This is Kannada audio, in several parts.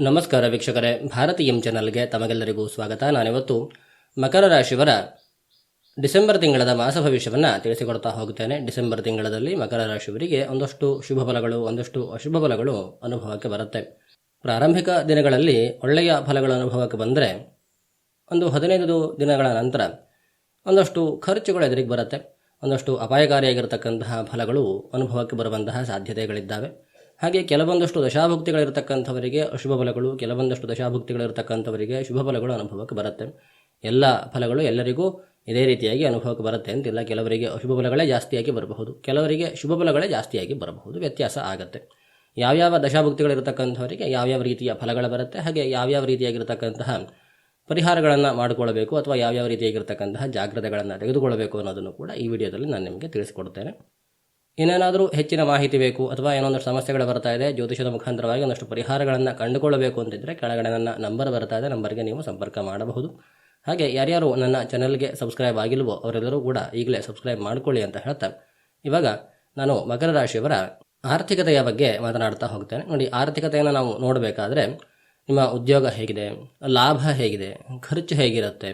ನಮಸ್ಕಾರ ವೀಕ್ಷಕರೇ. ಭಾರತಿ ಎಂ ಚಾನಲ್ಗೆ ತಮಗೆಲ್ಲರಿಗೂ ಸ್ವಾಗತ. ನಾನಿವತ್ತು ಮಕರ ರಾಶಿಯವರ ಡಿಸೆಂಬರ್ ತಿಂಗಳದ ಮಾಸ ಭವಿಷ್ಯವನ್ನು ತಿಳಿಸಿಕೊಡ್ತಾ ಹೋಗುತ್ತೇನೆ. ಡಿಸೆಂಬರ್ ತಿಂಗಳಲ್ಲಿ ಮಕರ ರಾಶಿಯವರಿಗೆ ಒಂದಷ್ಟು ಶುಭ ಫಲಗಳು, ಒಂದಷ್ಟು ಅಶುಭ ಫಲಗಳು ಅನುಭವಕ್ಕೆ ಬರುತ್ತೆ. ಪ್ರಾರಂಭಿಕ ದಿನಗಳಲ್ಲಿ ಒಳ್ಳೆಯ ಫಲಗಳ ಅನುಭವಕ್ಕೆ ಬಂದರೆ ಒಂದು ಹದಿನೈದು ದಿನಗಳ ನಂತರ ಒಂದಷ್ಟು ಖರ್ಚುಗಳು ಎದುರಿಗೆ ಬರುತ್ತೆ. ಒಂದಷ್ಟು ಅಪಾಯಕಾರಿಯಾಗಿರತಕ್ಕಂತಹ ಫಲಗಳು ಅನುಭವಕ್ಕೆ ಬರುವಂತಹ ಸಾಧ್ಯತೆಗಳಿದ್ದಾವೆ. ಹಾಗೆ ಕೆಲವೊಂದಷ್ಟು ದಶಾಭುಕ್ತಿಗಳಿರತಕ್ಕಂಥವರಿಗೆ ಅಶುಭ ಫಲಗಳು, ಕೆಲವೊಂದಷ್ಟು ದಶಾಭುಕ್ತಿಗಳಿರತಕ್ಕಂಥವರಿಗೆ ಶುಭ ಫಲಗಳು ಅನುಭವಕ್ಕೆ ಬರುತ್ತೆ. ಎಲ್ಲ ಫಲಗಳು ಎಲ್ಲರಿಗೂ ಇದೇ ರೀತಿಯಾಗಿ ಅನುಭವಕ್ಕೆ ಬರುತ್ತೆ ಅಂತಿಲ್ಲ. ಕೆಲವರಿಗೆ ಅಶುಭ ಫಲಗಳೇ ಜಾಸ್ತಿಯಾಗಿ ಬರಬಹುದು. ಕೆಲವರಿಗೆ ಶುಭ ಫಲಗಳೇ ಜಾಸ್ತಿಯಾಗಿ ಬರಬಹುದು. ವ್ಯತ್ಯಾಸ ಆಗುತ್ತೆ. ಯಾವ್ಯಾವ ದಶಾಭುಕ್ತಿಗಳಿರತಕ್ಕಂಥವರಿಗೆ ಯಾವ್ಯಾವ ರೀತಿಯ ಫಲಗಳು ಬರುತ್ತೆ, ಹಾಗೆ ಯಾವ್ಯಾವ ರೀತಿಯಾಗಿರ್ತಕ್ಕಂತಹ ಪರಿಹಾರಗಳನ್ನು ಮಾಡಿಕೊಳ್ಳಬೇಕು ಅಥವಾ ಯಾವ್ಯಾವ ರೀತಿಯಾಗಿರ್ತಕ್ಕಂತಹ ಜಾಗ್ರತೆಗಳನ್ನು ತೆಗೆದುಕೊಳ್ಳಬೇಕು ಅನ್ನೋದನ್ನು ಕೂಡ ಈ ವಿಡಿಯೋದಲ್ಲಿ ನಾನು ನಿಮಗೆ ತಿಳಿಸಿಕೊಡ್ತೇನೆ. ಇನ್ನೇನಾದರೂ ಹೆಚ್ಚಿನ ಮಾಹಿತಿ ಬೇಕು ಅಥವಾ ಏನೊಂದಷ್ಟು ಸಮಸ್ಯೆಗಳು ಬರ್ತಾ ಇದೆ, ಜ್ಯೋತಿಷದ ಮುಖಾಂತರವಾಗಿ ಒಂದಷ್ಟು ಪರಿಹಾರಗಳನ್ನು ಕಂಡುಕೊಳ್ಳಬೇಕು ಅಂತಿದ್ದರೆ ಕೆಳಗಡೆ ನನ್ನ ನಂಬರ್ ಬರ್ತಾ ಇದೆ, ನಂಬರ್ಗೆ ನೀವು ಸಂಪರ್ಕ ಮಾಡಬಹುದು. ಹಾಗೆ ಯಾರ್ಯಾರು ನನ್ನ ಚಾನಲ್ಗೆ ಸಬ್ಸ್ಕ್ರೈಬ್ ಆಗಿಲ್ವೋ ಅವರೆಲ್ಲರೂ ಕೂಡ ಈಗಲೇ ಸಬ್ಸ್ಕ್ರೈಬ್ ಮಾಡಿಕೊಳ್ಳಿ ಅಂತ ಹೇಳ್ತಾ ಇವಾಗ ನಾನು ಮಕರ ರಾಶಿಯವರ ಆರ್ಥಿಕತೆಯ ಬಗ್ಗೆ ಮಾತನಾಡ್ತಾ ಹೋಗ್ತೇನೆ. ನೋಡಿ, ಆರ್ಥಿಕತೆಯನ್ನು ನಾವು ನೋಡಬೇಕಾದ್ರೆ ನಿಮ್ಮ ಉದ್ಯೋಗ ಹೇಗಿದೆ, ಲಾಭ ಹೇಗಿದೆ, ಖರ್ಚು ಹೇಗಿರುತ್ತೆ,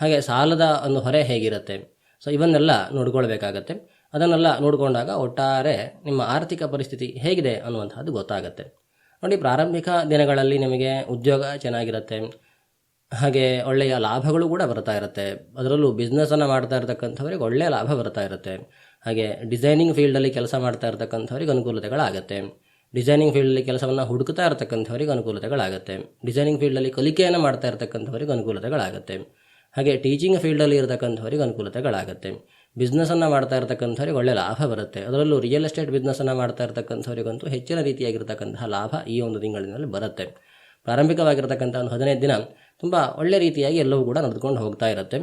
ಹಾಗೆ ಸಾಲದ ಒಂದು ಹೊರೆ ಹೇಗಿರುತ್ತೆ, ಸೊ ಇವನ್ನೆಲ್ಲ ನೋಡ್ಕೊಳ್ಬೇಕಾಗತ್ತೆ. ಅದನ್ನೆಲ್ಲ ನೋಡಿಕೊಂಡಾಗ ಒಟ್ಟಾರೆ ನಿಮ್ಮ ಆರ್ಥಿಕ ಪರಿಸ್ಥಿತಿ ಹೇಗಿದೆ ಅನ್ನುವಂಥದ್ದು ಗೊತ್ತಾಗುತ್ತೆ. ನೋಡಿ, ಪ್ರಾರಂಭಿಕ ದಿನಗಳಲ್ಲಿ ನಿಮಗೆ ಉದ್ಯೋಗ ಚೆನ್ನಾಗಿರುತ್ತೆ. ಹಾಗೆ ಒಳ್ಳೆಯ ಲಾಭಗಳು ಕೂಡ ಬರ್ತಾ ಇರುತ್ತೆ. ಅದರಲ್ಲೂ ಬಿಸ್ನೆಸ್ಸನ್ನು ಮಾಡ್ತಾ ಇರತಕ್ಕಂಥವ್ರಿಗೆ ಒಳ್ಳೆಯ ಲಾಭ ಬರ್ತಾ ಇರುತ್ತೆ. ಹಾಗೆ ಡಿಸೈನಿಂಗ್ ಫೀಲ್ಡಲ್ಲಿ ಕೆಲಸ ಮಾಡ್ತಾ ಇರತಕ್ಕಂಥವ್ರಿಗೆ ಅನುಕೂಲತೆಗಳಾಗುತ್ತೆ. ಡಿಸೈನಿಂಗ್ ಫೀಲ್ಡಲ್ಲಿ ಕೆಲಸವನ್ನು ಹುಡುಕ್ತಾ ಇರತಕ್ಕಂಥವ್ರಿಗೆ ಅನುಕೂಲತೆಗಳಾಗುತ್ತೆ. ಡಿಸೈನಿಂಗ್ ಫೀಲ್ಡಲ್ಲಿ ಕಲಿಕೆಯನ್ನು ಮಾಡ್ತಾ ಇರತಕ್ಕಂಥವ್ರಿಗೆ ಅನುಕೂಲತೆಗಳಾಗುತ್ತೆ. ಹಾಗೆ ಟೀಚಿಂಗ್ ಫೀಲ್ಡಲ್ಲಿ ಇರತಕ್ಕಂಥವ್ರಿಗೆ ಅನುಕೂಲತೆಗಳಾಗುತ್ತೆ. ಬಿಸ್ನೆಸ್ಸನ್ನು ಮಾಡ್ತಾ ಇರ್ತಕ್ಕಂಥವ್ರಿಗೆ ಒಳ್ಳೆ ಲಾಭ ಬರುತ್ತೆ. ಅದರಲ್ಲೂ ರಿಯಲ್ ಎಸ್ಟೇಟ್ ಬಿಸ್ನೆಸ್ಸನ್ನು ಮಾಡ್ತಾ ಇರ್ತಕ್ಕಂಥವ್ರಿಗಂತೂ ಹೆಚ್ಚಿನ ರೀತಿಯಾಗಿರ್ತಕ್ಕಂತಹ ಲಾಭ ಈ ಒಂದು ತಿಂಗಳಿನಲ್ಲಿ ಬರುತ್ತೆ. ಪ್ರಾರಂಭಿಕವಾಗಿರ್ತಕ್ಕಂಥ ಒಂದು ಹದಿನೈದು ದಿನ ತುಂಬ ಒಳ್ಳೆ ರೀತಿಯಾಗಿ ಎಲ್ಲವೂ ಕೂಡ ನಡೆದುಕೊಂಡು ಹೋಗ್ತಾ ಇರುತ್ತೆ.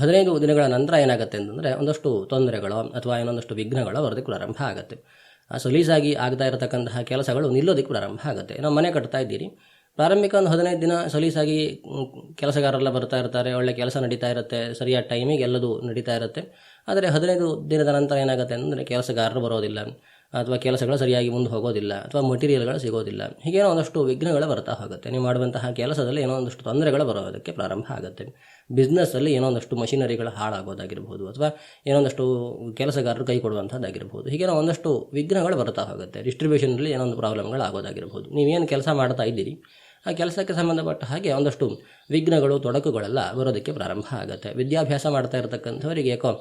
ಹದಿನೈದು ದಿನಗಳ ನಂತರ ಏನಾಗುತ್ತೆ ಅಂತಂದರೆ ಒಂದಷ್ಟು ತೊಂದರೆಗಳು ಅಥವಾ ಇನ್ನೊಂದಷ್ಟು ವಿಘ್ನಗಳು ಬರೋದಕ್ಕೆ ಪ್ರಾರಂಭ ಆಗುತ್ತೆ. ಸಲೀಸಾಗಿ ಆಗ್ತಾ ಇರತಕ್ಕಂತಹ ಕೆಲಸಗಳು ನಿಲ್ಲೋದಕ್ಕೆ ಪ್ರಾರಂಭ ಆಗುತ್ತೆ. ನಾವು ಮನೆ ಕಟ್ತಾ ಇದ್ದೀರಿ. ಪ್ರಾರಂಭಿಕ ಒಂದು ಹದಿನೈದು ದಿನ ಸಲೀಸಾಗಿ ಕೆಲಸಗಾರರೆಲ್ಲ ಬರ್ತಾ ಇರ್ತಾರೆ, ಒಳ್ಳೆ ಕೆಲಸ ನಡೀತಾ ಇರುತ್ತೆ, ಸರಿಯಾದ ಟೈಮಿಗೆ ಎಲ್ಲದೂ ನಡೀತಾ ಇರುತ್ತೆ. ಆದರೆ ಹದಿನೈದು ದಿನದ ನಂತರ ಏನಾಗುತ್ತೆ ಅಂದರೆ ಕೆಲಸಗಾರರು ಬರೋದಿಲ್ಲ, ಅಥವಾ ಕೆಲಸಗಳು ಸರಿಯಾಗಿ ಮುಂದೆ ಹೋಗೋದಿಲ್ಲ, ಅಥವಾ ಮಟೀರಿಯಲ್ಗಳು ಸಿಗೋದಿಲ್ಲ. ಹೀಗೇನೋ ಒಂದಷ್ಟು ವಿಘ್ನಗಳು ಬರ್ತಾ ಹೋಗುತ್ತೆ. ನೀವು ಮಾಡುವಂತಹ ಕೆಲಸದಲ್ಲಿ ಏನೋ ಒಂದಷ್ಟು ತೊಂದರೆಗಳು ಬರೋದಕ್ಕೆ ಪ್ರಾರಂಭ ಆಗುತ್ತೆ. ಬಿಸ್ನೆಸ್ಸಲ್ಲಿ ಏನೋ ಒಂದಷ್ಟು ಮಷಿನರಿಗಳು ಹಾಳಾಗೋದಾಗಿರ್ಬೋದು ಅಥವಾ ಏನೋ ಒಂದಷ್ಟು ಕೆಲಸಗಾರರು ಕೈ ಕೊಡುವಂಥದ್ದಾಗಿರ್ಬೋದು ಹೀಗೇನೋ ಒಂದಷ್ಟು ವಿಘ್ನಗಳು ಬರ್ತಾ ಹೋಗುತ್ತೆ. ಡಿಸ್ಟ್ರಿಬ್ಯೂಷನಲ್ಲಿ ಏನೋ ಒಂದು ಪ್ರಾಬ್ಲಮ್ಗಳು ಆಗೋದಾಗಿರ್ಬೋದು ನೀವೇನು ಕೆಲಸ ಮಾಡ್ತಾ ಇದ್ದೀರಿ? ಆ ಕೆಲಸಕ್ಕೆ ಸಂಬಂಧಪಟ್ಟ ಹಾಗೆ ಒಂದಷ್ಟು ವಿಘ್ನಗಳು, ತೊಡಕುಗಳೆಲ್ಲ ಬರೋದಕ್ಕೆ ಪ್ರಾರಂಭ ಆಗುತ್ತೆ. ವಿದ್ಯಾಭ್ಯಾಸ ಮಾಡ್ತಾ ಇರತಕ್ಕಂಥವರಿಗೆ ಯಾಕೋ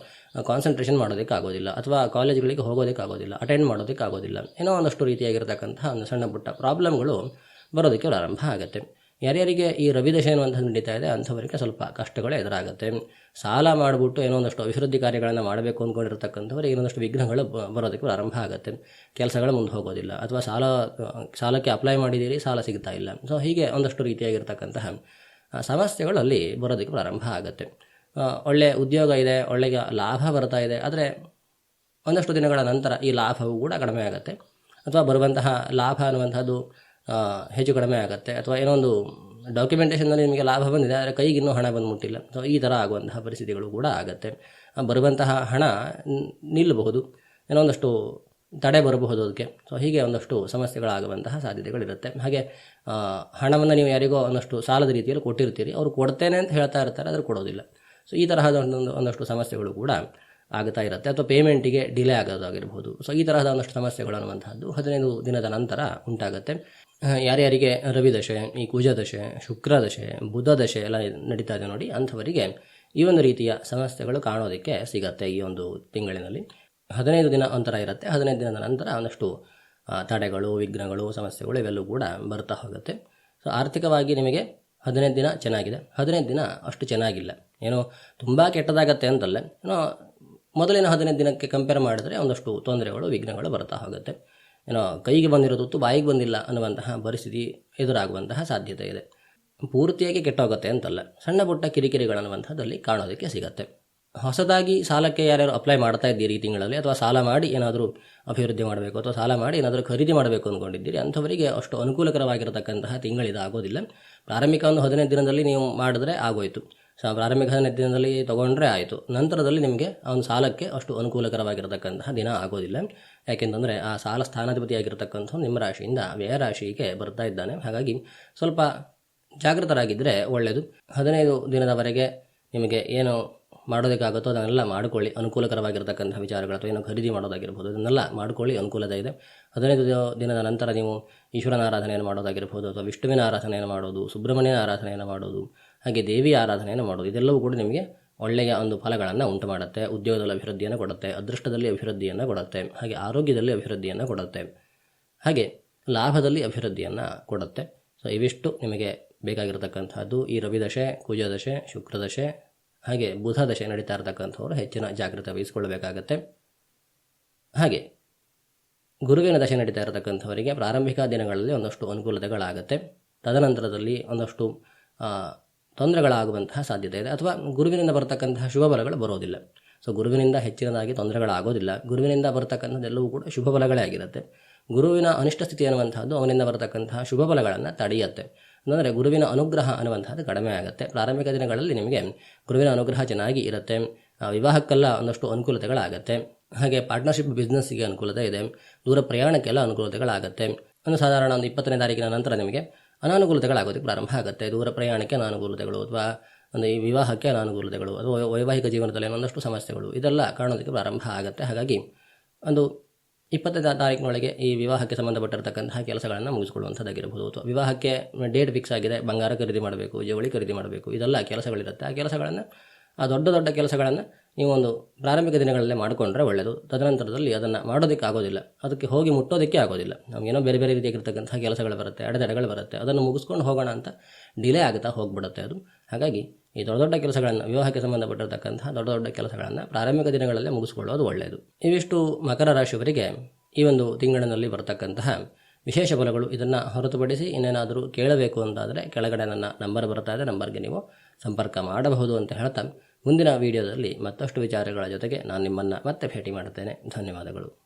ಕಾನ್ಸಂಟ್ರೇಷನ್ ಮಾಡೋದಕ್ಕಾಗೋದಿಲ್ಲ, ಅಥವಾ ಕಾಲೇಜ್ಗಳಿಗೆ ಹೋಗೋದಕ್ಕಾಗೋದಿಲ್ಲ ಅಟೆಂಡ್ ಮಾಡೋದಕ್ಕಾಗೋದಿಲ್ಲ. ಏನೋ ಒಂದಷ್ಟು ರೀತಿಯಾಗಿರ್ತಕ್ಕಂತಹ ಒಂದು ಸಣ್ಣ ಪುಟ್ಟ ಪ್ರಾಬ್ಲಮ್ಗಳು ಬರೋದಕ್ಕೆ ಪ್ರಾರಂಭ ಆಗುತ್ತೆ. ಯಾರ್ಯಾರಿಗೆ ಈ ರವಿದಶೆ ಅನ್ನುವಂಥದ್ದು ನಡೀತಾ ಇದೆ, ಅಂಥವರಿಗೆ ಸ್ವಲ್ಪ ಕಷ್ಟಗಳು ಎದುರಾಗುತ್ತೆ. ಸಾಲ ಮಾಡಿಬಿಟ್ಟು ಏನೋ ಒಂದಷ್ಟು ಅಭಿವೃದ್ಧಿ ಕಾರ್ಯಗಳನ್ನು ಮಾಡಬೇಕು ಅಂದ್ಕೊಂಡಿರ್ತಕ್ಕಂಥವ್ರಿಗೆ ಏನೊಂದಷ್ಟು ವಿಘ್ನಗಳು ಬರೋದಕ್ಕೆ ಪ್ರಾರಂಭ ಆಗುತ್ತೆ. ಕೆಲಸಗಳು ಮುಂದೆ ಹೋಗೋದಿಲ್ಲ. ಅಥವಾ ಸಾಲ, ಸಾಲಕ್ಕೆ ಅಪ್ಲೈ ಮಾಡಿದ್ದೀರಿ, ಸಾಲ ಸಿಗ್ತಾ ಇಲ್ಲ. ಸೊ ಹೀಗೆ ಒಂದಷ್ಟು ರೀತಿಯಾಗಿರ್ತಕ್ಕಂತಹ ಸಮಸ್ಯೆಗಳು ಅಲ್ಲಿ ಬರೋದಕ್ಕೆ ಪ್ರಾರಂಭ ಆಗುತ್ತೆ. ಒಳ್ಳೆಯ ಉದ್ಯೋಗ ಇದೆ ಒಳ್ಳೆಯ ಲಾಭ ಬರ್ತಾ ಇದೆ, ಆದರೆ ಒಂದಷ್ಟು ದಿನಗಳ ನಂತರ ಈ ಲಾಭವು ಕೂಡ ಕಡಿಮೆ ಆಗುತ್ತೆ. ಅಥವಾ ಬರುವಂತಹ ಲಾಭ ಅನ್ನುವಂಥದ್ದು ಹೆಚ್ಚು ಕಡಿಮೆ ಆಗುತ್ತೆ. ಅಥವಾ ಏನೋ ಒಂದು ಡಾಕ್ಯುಮೆಂಟೇಷನ್ನಲ್ಲಿ ನಿಮಗೆ ಲಾಭ ಬಂದಿದೆ, ಆದರೆ ಕೈಗೆ ಇನ್ನೂ ಹಣ ಬಂದು ಮುಟ್ಟಿಲ್ಲ ಸೊ ಈ ಥರ ಆಗುವಂತಹ ಪರಿಸ್ಥಿತಿಗಳು ಕೂಡ ಆಗುತ್ತೆ. ಬರುವಂತಹ ಹಣ ನಿಲ್ಲಬಹುದು. ಏನೋ ಒಂದಷ್ಟು ತಡೆ ಬರಬಹುದು ಅದಕ್ಕೆ. ಸೊ ಹೀಗೆ ಒಂದಷ್ಟು ಸಮಸ್ಯೆಗಳಾಗುವಂತಹ ಸಾಧ್ಯತೆಗಳಿರುತ್ತೆ. ಹಾಗೆ ಹಣವನ್ನು ನೀವು ಯಾರಿಗೋ ಒಂದಷ್ಟು ಸಾಲದ ರೀತಿಯಲ್ಲಿ ಕೊಟ್ಟಿರ್ತೀರಿ. ಅವರು ಕೊಡ್ತೇನೆ ಅಂತ ಹೇಳ್ತಾ ಇರ್ತಾರೆ, ಆದರೆ ಕೊಡೋದಿಲ್ಲ. ಸೊ ಈ ತರಹದ ಒಂದೊಂದು ಒಂದಷ್ಟು ಸಮಸ್ಯೆಗಳು ಕೂಡ ಆಗ್ತಾ ಇರುತ್ತೆ. ಅಥವಾ ಪೇಮೆಂಟಿಗೆ ಡಿಲೇ ಆಗೋದಾಗಿರ್ಬೋದು. ಸೊ ಈ ತರಹದ ಒಂದಷ್ಟು ಸಮಸ್ಯೆಗಳು ಅನ್ನುವಂಥದ್ದು ಹದಿನೈದು ದಿನದ ನಂತರ ಉಂಟಾಗುತ್ತೆ. ಯಾರ್ಯಾರಿಗೆ ರವಿದಶೆ ಈ ಕುಜದಶೆ ಶುಕ್ರದಶೆ ಬುಧದಶೆ ಎಲ್ಲ ನಡೀತಾ ಇದೆ ನೋಡಿ, ಅಂಥವರಿಗೆ ಈ ಒಂದು ರೀತಿಯ ಸಮಸ್ಯೆಗಳು ಕಾಣೋದಕ್ಕೆ ಸಿಗತ್ತೆ ಈ ಒಂದು ತಿಂಗಳಿನಲ್ಲಿ. ಹದಿನೈದು ದಿನ ಅಂತರ ಇರುತ್ತೆ. ಹದಿನೈದು ದಿನದ ನಂತರ ಒಂದಷ್ಟು ತಡೆಗಳು, ವಿಘ್ನಗಳು, ಸಮಸ್ಯೆಗಳು ಇವೆಲ್ಲವೂ ಕೂಡ ಬರ್ತಾ ಹೋಗುತ್ತೆ. ಸೊ ಆರ್ಥಿಕವಾಗಿ ನಿಮಗೆ ಹದಿನೈದು ದಿನ ಚೆನ್ನಾಗಿದೆ. ಹದಿನೈದು ದಿನ ಅಷ್ಟು ಚೆನ್ನಾಗಿಲ್ಲ. ಏನೋ ತುಂಬ ಕೆಟ್ಟದಾಗತ್ತೆ ಅಂತಲ್ಲ. ಏನೋ ಮೊದಲಿನ ಹದಿನೈದು ದಿನಕ್ಕೆ ಕಂಪೇರ್ ಮಾಡಿದ್ರೆ ಒಂದಷ್ಟು ತೊಂದರೆಗಳು, ವಿಘ್ನಗಳು ಬರ್ತಾ ಹೋಗುತ್ತೆ. ಏನೋ ಕೈಗೆ ಬಂದಿರೋ ತುತ್ತು ಬಾಯಿಗೆ ಬಂದಿಲ್ಲ ಅನ್ನುವಂತಹ ಪರಿಸ್ಥಿತಿ ಎದುರಾಗುವಂತಹ ಸಾಧ್ಯತೆ ಇದೆ. ಪೂರ್ತಿಯಾಗಿ ಕೆಟ್ಟೋಗುತ್ತೆ ಅಂತಲ್ಲ. ಸಣ್ಣ ಪುಟ್ಟ ಕಿರಿಕಿರಿಗಳನ್ನುವಂಥದ್ದಲ್ಲಿ ಕಾಣೋದಕ್ಕೆ ಸಿಗತ್ತೆ. ಹೊಸದಾಗಿ ಸಾಲಕ್ಕೆ ಯಾರ್ಯಾರು ಅಪ್ಲೈ ಮಾಡ್ತಾ ಇದ್ದೀರಿ ಈ ತಿಂಗಳಲ್ಲಿ? ಅಥವಾ ಸಾಲ ಮಾಡಿ ಏನಾದರೂ ಅಭಿವೃದ್ಧಿ ಮಾಡಬೇಕು ಅಥವಾ ಸಾಲ ಮಾಡಿ ಏನಾದರೂ ಖರೀದಿ ಮಾಡಬೇಕು ಅಂದ್ಕೊಂಡಿದ್ದೀರಿ ಅಂಥವರಿಗೆ ಅಷ್ಟು ಅನುಕೂಲಕರವಾಗಿರತಕ್ಕಂತಹ ತಿಂಗಳಿದಾಗೋದಿಲ್ಲ. ಪ್ರಾರಂಭಿಕ ಒಂದು ಹದಿನೈದು ದಿನದಲ್ಲಿ ನೀವು ಮಾಡಿದ್ರೆ ಆಗೋಯ್ತು. ಪ್ರಾರಂಭಿಕ ದಿನದಲ್ಲಿ ತೊಗೊಂಡ್ರೆ ಆಯಿತು. ನಂತರದಲ್ಲಿ ನಿಮಗೆ ಅವನ ಸಾಲಕ್ಕೆ ಅಷ್ಟು ಅನುಕೂಲಕರವಾಗಿರತಕ್ಕಂತಹ ದಿನ ಆಗೋದಿಲ್ಲ. ಯಾಕೆಂತಂದರೆ ಆ ಸಾಲ ಸ್ಥಾನಾಧಿಪತಿಯಾಗಿರ್ತಕ್ಕಂಥ ನಿಮ್ಮ ರಾಶಿಯಿಂದ ವ್ಯಯ ರಾಶಿಗೆ ಬರ್ತಾ ಇದ್ದಾನೆ. ಹಾಗಾಗಿ ಸ್ವಲ್ಪ ಜಾಗೃತರಾಗಿದ್ದರೆ ಒಳ್ಳೆಯದು ಹದಿನೈದು ದಿನದವರೆಗೆ ನಿಮಗೆ ಏನು ಮಾಡೋದಕ್ಕಾಗುತ್ತೋ ಅದನ್ನೆಲ್ಲ ಮಾಡಿಕೊಳ್ಳಿ. ಅನುಕೂಲಕರವಾಗಿರ್ತಕ್ಕಂಥ ವಿಚಾರಗಳು ಅಥವಾ ಏನೋ ಖರೀದಿ ಮಾಡೋದಾಗಿರ್ಬೋದು, ಅದನ್ನೆಲ್ಲ ಮಾಡಿಕೊಳ್ಳಿ. ಅನುಕೂಲತೆ ಇದೆ. ಹದಿನೈದು ದಿನ- ದಿನದ ನಂತರ ನೀವು ಈಶ್ವರನ ಆರಾಧನೆಯನ್ನು ಮಾಡೋದಾಗಿರ್ಬೋದು ಅಥವಾ ವಿಷ್ಣುವಿನ ಆರಾಧನೆಯನ್ನು ಮಾಡೋದು, ಸುಬ್ರಹ್ಮಣ್ಯನ ಆರಾಧನೆಯನ್ನು ಮಾಡೋದು ಹಾಗೆ ದೇವಿ ಆರಾಧನೆಯನ್ನು ಮಾಡೋದು ಇದೆಲ್ಲವೂ ಕೂಡ ನಿಮಗೆ ಒಳ್ಳೆಯ ಒಂದು ಫಲಗಳನ್ನು ಉಂಟು ಮಾಡುತ್ತೆ ಉದ್ಯೋಗದಲ್ಲಿ ಅಭಿವೃದ್ಧಿಯನ್ನು ಕೊಡುತ್ತೆ, ಅದೃಷ್ಟದಲ್ಲಿ ಅಭಿವೃದ್ಧಿಯನ್ನು ಕೊಡುತ್ತೆ, ಹಾಗೆ ಆರೋಗ್ಯದಲ್ಲಿ ಅಭಿವೃದ್ಧಿಯನ್ನು ಕೊಡುತ್ತೆ, ಹಾಗೆ ಲಾಭದಲ್ಲಿ ಅಭಿವೃದ್ಧಿಯನ್ನು ಕೊಡುತ್ತೆ. ಸೊ ಇವಿಷ್ಟು ನಿಮಗೆ ಬೇಕಾಗಿರತಕ್ಕಂಥದ್ದು. ಈ ರವಿದಶೆ ಕುಜದಶೆ ಶುಕ್ರದಶೆ ಹಾಗೆ ಬುಧ ದಶೆ ನಡೀತಾ ಇರತಕ್ಕಂಥವ್ರು ಹೆಚ್ಚಿನ ಜಾಗ್ರತೆ ವಹಿಸಿಕೊಳ್ಳಬೇಕಾಗತ್ತೆ. ಹಾಗೆ ಗುರುವಿನ ದಶೆ ನಡೀತಾ ಇರತಕ್ಕಂಥವರಿಗೆ ಪ್ರಾರಂಭಿಕ ದಿನಗಳಲ್ಲಿ ಒಂದಷ್ಟು ಅನುಕೂಲತೆಗಳಾಗುತ್ತೆ. ತದನಂತರದಲ್ಲಿ ಒಂದಷ್ಟು ತೊಂದರೆಗಳಾಗುವಂತಹ ಸಾಧ್ಯತೆ ಇದೆ. ಅಥವಾ ಗುರುವಿನಿಂದ ಬರತಕ್ಕಂತಹ ಶುಭ ಫಲಗಳು ಬರೋದಿಲ್ಲ. ಸೊ ಗುರುವಿನಿಂದ ಹೆಚ್ಚಿನದಾಗಿ ತೊಂದರೆಗಳಾಗೋದಿಲ್ಲ. ಗುರುವಿನಿಂದ ಬರತಕ್ಕಂಥದ್ದೆಲ್ಲವೂ ಕೂಡ ಶುಭ ಫಲಗಳೇ ಆಗಿರುತ್ತೆ. ಗುರುವಿನ ಅನಿಷ್ಟ ಸ್ಥಿತಿ ಅನ್ನುವಂಥದ್ದು ಅವನಿಂದ ಬರತಕ್ಕಂತಹ ಶುಭ ಫಲಗಳನ್ನು ತಡೆಯುತ್ತೆ. ಅಂದರೆ ಗುರುವಿನ ಅನುಗ್ರಹ ಅನ್ನುವಂಥದ್ದು ಕಡಿಮೆ ಆಗುತ್ತೆ. ಪ್ರಾರಂಭಿಕ ದಿನಗಳಲ್ಲಿ ನಿಮಗೆ ಗುರುವಿನ ಅನುಗ್ರಹ ಚೆನ್ನಾಗಿ ಇರುತ್ತೆ. ವಿವಾಹಕ್ಕೆಲ್ಲ ಒಂದಷ್ಟು ಅನುಕೂಲತೆಗಳಾಗುತ್ತೆ. ಹಾಗೆ ಪಾರ್ಟ್ನರ್ಶಿಪ್ ಬಿಸ್ನೆಸ್ಸಿಗೆ ಅನುಕೂಲತೆ ಇದೆ. ದೂರ ಪ್ರಯಾಣಕ್ಕೆಲ್ಲ ಅನುಕೂಲತೆಗಳಾಗುತ್ತೆ. ಒಂದು ಸಾಧಾರಣ ಒಂದು ಇಪ್ಪತ್ತನೇ ತಾರೀಕಿನ ನಂತರ ನಿಮಗೆ ಅನಾನುಕೂಲತೆಗಳಾಗೋದಕ್ಕೆ ಪ್ರಾರಂಭ ಆಗುತ್ತೆ. ದೂರ ಪ್ರಯಾಣಕ್ಕೆ ಅನಾನುಕೂಲತೆಗಳು ಅಥವಾ ಒಂದು ಈ ವಿವಾಹಕ್ಕೆ ಅನಾನುಕೂಲತೆಗಳು ಅಥವಾ ವೈವಾಹಿಕ ಜೀವನದಲ್ಲಿ ಒಂದಷ್ಟು ಸಮಸ್ಯೆಗಳು ಇದೆಲ್ಲ ಕಾಣೋದಕ್ಕೆ ಪ್ರಾರಂಭ ಆಗುತ್ತೆ. ಹಾಗಾಗಿ ಒಂದು ಇಪ್ಪತ್ತನೇ ತಾರೀಕಿನೊಳಗೆ ಈ ವಿವಾಹಕ್ಕೆ ಸಂಬಂಧಪಟ್ಟಿರತಕ್ಕಂತಹ ಕೆಲಸಗಳನ್ನು ಮುಗಿಸ್ಕೊಳ್ಳುವಂಥದ್ದಾಗಿರ್ಬೋದು. ಅಥವಾ ವಿವಾಹಕ್ಕೆ ಡೇಟ್ ಫಿಕ್ಸ್ ಆಗಿದೆ, ಬಂಗಾರ ಖರೀದಿ ಮಾಡಬೇಕು, ಜವಳಿ ಖರೀದಿ ಮಾಡಬೇಕು, ಇದೆಲ್ಲ ಕೆಲಸಗಳಿರುತ್ತೆ. ಆ ಕೆಲಸಗಳನ್ನು ಆ ದೊಡ್ಡ ದೊಡ್ಡ ಕೆಲಸಗಳನ್ನು ನೀವು ಒಂದು ಪ್ರಾರಂಭಿಕ ದಿನಗಳಲ್ಲೇ ಮಾಡಿಕೊಂಡ್ರೆ ಒಳ್ಳೆಯದು ತದನಂತರದಲ್ಲಿ ಅದನ್ನು ಮಾಡೋದಕ್ಕೆ ಆಗೋದಿಲ್ಲ ಅದಕ್ಕೆ ಹೋಗಿ ಮುಟ್ಟೋದಕ್ಕೆ ಆಗೋದಿಲ್ಲ. ನಮಗೇನೋ ಬೇರೆ ಬೇರೆ ರೀತಿಯಾಗಿರ್ತಕ್ಕಂಥ ಕೆಲಸಗಳು ಬರುತ್ತೆ, ಅಡೆತಡೆಗಳು ಬರುತ್ತೆ. ಅದನ್ನು ಮುಗಿಸ್ಕೊಂಡು ಹೋಗೋಣ ಅಂತ ಡಿಲೇ ಆಗುತ್ತಾ ಹೋಗ್ಬಿಡುತ್ತೆ ಅದು. ಹಾಗಾಗಿ ಈ ದೊಡ್ಡ ದೊಡ್ಡ ಕೆಲಸಗಳನ್ನು, ವಿವಾಹಕ್ಕೆ ಸಂಬಂಧಪಟ್ಟಿರ್ತಕ್ಕಂಥ ದೊಡ್ಡ ದೊಡ್ಡ ಕೆಲಸಗಳನ್ನು ಪ್ರಾರಂಭಿಕ ದಿನಗಳಲ್ಲೇ ಮುಗಿಸ್ಕೊಳ್ಳೋದು ಒಳ್ಳೆಯದು ಇವಿಷ್ಟು ಮಕರ ರಾಶಿಯವರಿಗೆ ಈ ಒಂದು ತಿಂಗಳಿನಲ್ಲಿ ಬರತಕ್ಕಂತಹ ವಿಶೇಷ ಫಲಗಳು. ಇದನ್ನು ಹೊರತುಪಡಿಸಿ ಇನ್ನೇನಾದರೂ ಕೇಳಬೇಕು ಅಂತಾದರೆ ಕೆಳಗಡೆ ನನ್ನ ನಂಬರ್ ಬರ್ತಾ ಇದೆ. ನಂಬರ್ಗೆ ನೀವು ಸಂಪರ್ಕ ಮಾಡಬಹುದು ಅಂತ ಹೇಳ್ತಾ ಮುಂದಿನ ವಿಡಿಯೋದಲ್ಲಿ ಮತ್ತಷ್ಟು ವಿಚಾರಗಳ ಜೊತೆಗೆ ನಾನು ನಿಮ್ಮನ್ನು ಮತ್ತೆ ಭೇಟಿ ಮಾಡುತ್ತೇನೆ. ಧನ್ಯವಾದಗಳು.